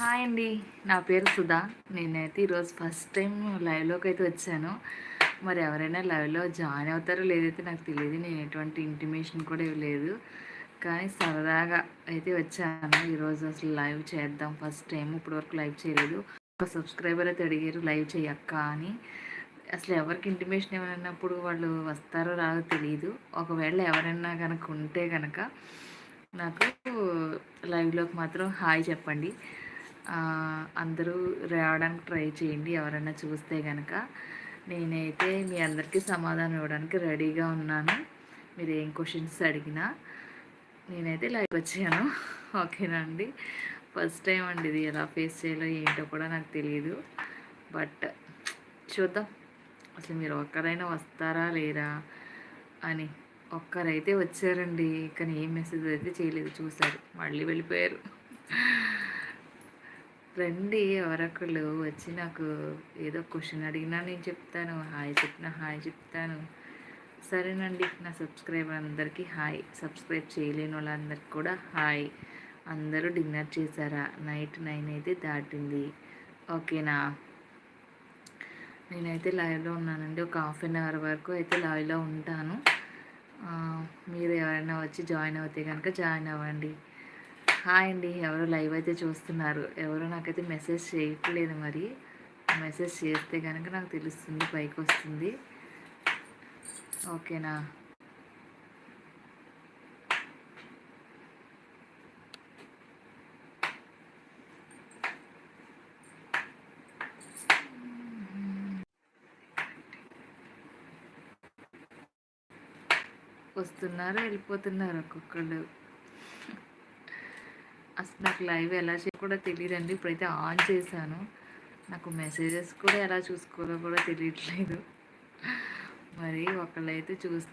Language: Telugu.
హాయ్ అండి. నా పేరు సుధా. నేనైతే ఈరోజు ఫస్ట్ టైం లైవ్లోకి అయితే వచ్చాను. మరి ఎవరైనా లైవ్లో జాయిన్ అవుతారో లేదైతే నాకు తెలియదు నేను ఎటువంటి ఇంటిమేషన్ కూడా ఇవ్వలేదు. కానీ సరదాగా అయితే వచ్చాను. ఈరోజు అసలు లైవ్ చేద్దాం. ఫస్ట్ టైం ఇప్పటివరకు లైవ్ చేయలేదు. ఒక సబ్స్క్రైబర్ అయితే అడిగారు లైవ్ చేయక్క అని. అసలు ఎవరికి ఇంటిమేషన్ ఏమైనప్పుడు వాళ్ళు వస్తారో రాదో తెలియదు ఒకవేళ ఎవరైనా కనుక ఉంటే కనుక నాకు లైవ్లోకి మాత్రం హాయ్ చెప్పండి. అందరూ రావడానికి ట్రై చేయండి ఎవరైనా చూస్తే కనుక నేనైతే మీ అందరికీ సమాధానం ఇవ్వడానికి రెడీగా ఉన్నాను. మీరు ఏం క్వశ్చన్స్ అడిగినా నేనైతే లైవ్ వచ్చాను. ఓకేనా అండి? ఫస్ట్ టైం అండి ఇది ఎలా ఫేస్ చేయాలో ఏంటో కూడా నాకు తెలియదు బట్ చూద్దాం. అసలు మీరు ఒక్కరైనా వస్తారా లేరా అని. ఒక్కరైతే వచ్చారండి కానీ ఏం మెసేజ్ అయితే చేయలేదు చూశారు. మళ్ళీ వెళ్ళిపోయారు. రండి ఎవరొకళ్ళు వచ్చి నాకు ఏదో క్వశ్చన్ అడిగినా నేను చెప్తాను హాయ్ చెప్పిన హాయ్ చెప్తాను. సరేనండి నా సబ్స్క్రైబర్ అందరికీ హాయ్. సబ్స్క్రైబ్ చేయలేని వాళ్ళందరికీ కూడా హాయ్. అందరూ డిన్నర్ చేశారా? నైట్ నైన్ అయితే దాటింది. ఓకేనా? నేనైతే లైవ్లో ఉన్నానండి. ఒక హాఫ్ అన్ అవర్ వరకు అయితే లైవ్లో ఉంటాను. మీరు ఎవరైనా వచ్చి జాయిన్ అవుతే కనుక జాయిన్ అవ్వండి. హాయ్ అండి. ఎవరు లైవ్ అయితే చూస్తున్నారు. ఎవరు నాకైతే మెసేజ్ చేయట్లేదు మరి. మెసేజ్ చేస్తే కనుక నాకు తెలుస్తుంది పైకి వస్తుంది. ఓకేనా? వస్తున్నారు వెళ్ళిపోతున్నారు ఒక్కొక్కళ్ళు. అసలు నాకు లైవ్ ఎలా చేయ కూడా తెలియదండి. ఇప్పుడైతే ఆన్ చేశాను. నాకు మెసేజెస్ కూడా ఎలా చూసుకోవాలో కూడా తెలియట్లేదు. మరి ఒకళ్ళైతే చూస్తున్నారు